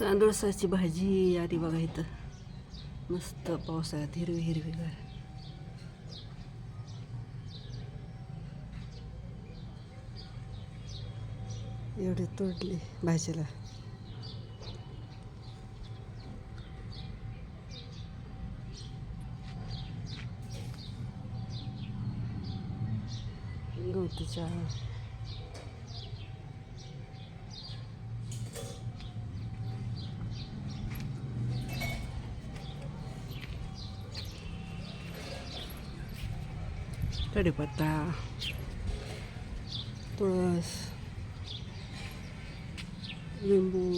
तांदूळसाची भाजी आली बघा इथं. मस्त पावसाळ्यात हिरवी हिरवी गार. एवढी तोडली भाजीला. गवतीच्या कढीपत्ता तुळस लिंबू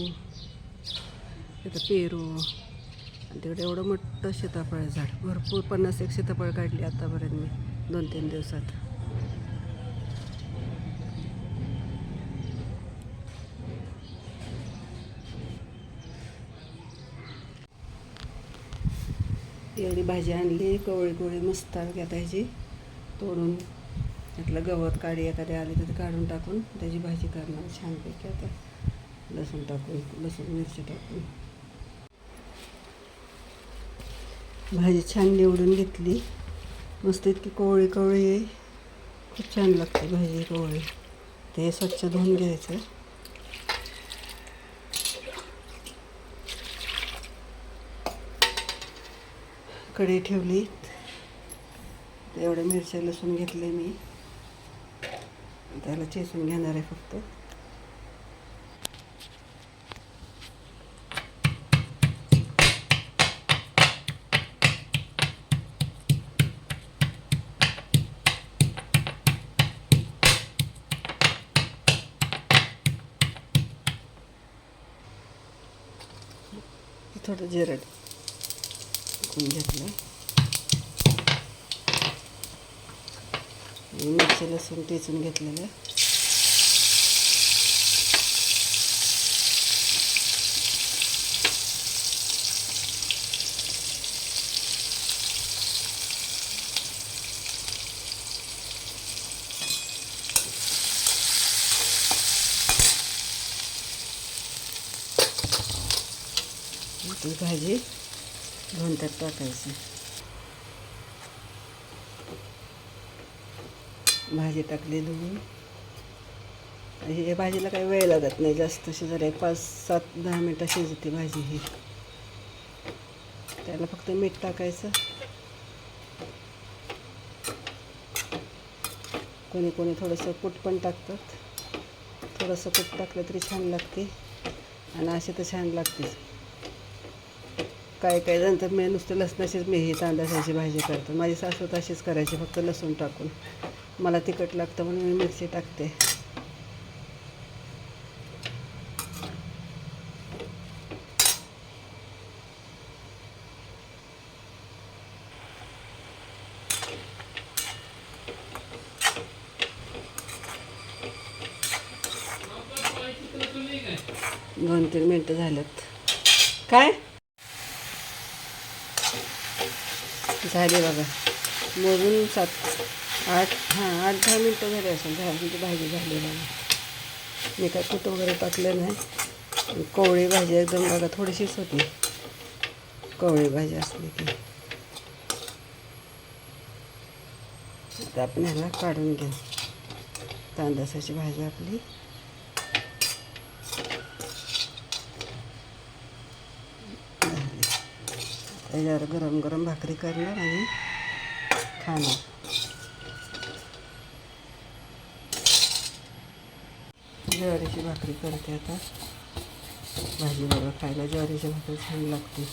तिथं पेरू आणि तिकडे एवढं मोठं सीताफळ झाड भरपूर पन्नास एक सीताफळ काढली आतापर्यंत मी दोन तीन दिवसात एवढी भाजी आणली कवळी कोवळी मस्त त्याची तोडून त्यातलं गवत काढी एखादी आली तर ते काढून टाकून त्याची भाजी करणार. छानपैकी आता लसूण टाकून लसूण मिरची टाकून. भाजी छान निवडून घेतली. मस्त इतकी कोवळी कोवळी. आहे खूप छान लागते भाजी कोवळी. ते स्वच्छ धुवून घ्यायचं. कढई ठेवली एवढं मिरच्या लसूण घेतले मी. त्याला चेसून घेणार आहे फक्त. थोडं जिरड घेतलं. मिरची लसूण टेचून घेतलेलं. ती भाजी धुवून टाकायची. भाजी टाकली धुवून ही भाजीला काही वेळ लागत नाही जास्त शिजर एक पाच सात दहा मिनटं शिजते भाजी ही. त्याला फक्त मीठ टाकायचं. कोणी कोणी थोडंसं कूट पण टाकतात. थोडंसं कूट टाकलं तरी छान लागते. आणि असे तर छान लागतेच. काय काय जण तर मी नुसतं लसणाचीच मी ही तांदळाची भाजी करतो माझी सासू तर अशीच करायची फक्त लसूण टाकून. मला तिखट लागतं म्हणून मी मिरची टाकते. दोन तीन मिनटं झाल्यात काय? झाले बघा. मोजून सात. आठ हां आठ दहा मिनटं झाले असेल दहा मिनटं भाजी झालेली आहे. मी काय कुठं वगैरे टाकलं नाही. कोवळी भाजी एकदम बघा थोडीशीच होती. कोवळी भाजी असली की. आता आपण ह्याला काढून घेऊ. तांदसाची भाजी आपली. त्याच्यावर गरम गरम भाकरी करणार आणि खाणार. ज्वारीची भाकरी करते आता. भाजी बघा खायला ज्वारीची भाकरी छान लागते.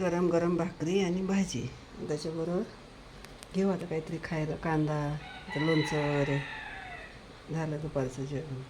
गरम गरम भाकरी आणि भाजी. त्याच्याबरोबर घेऊ आता काहीतरी खायला कांदा लोणचं वगैरे झालं दुपारचं जेवण.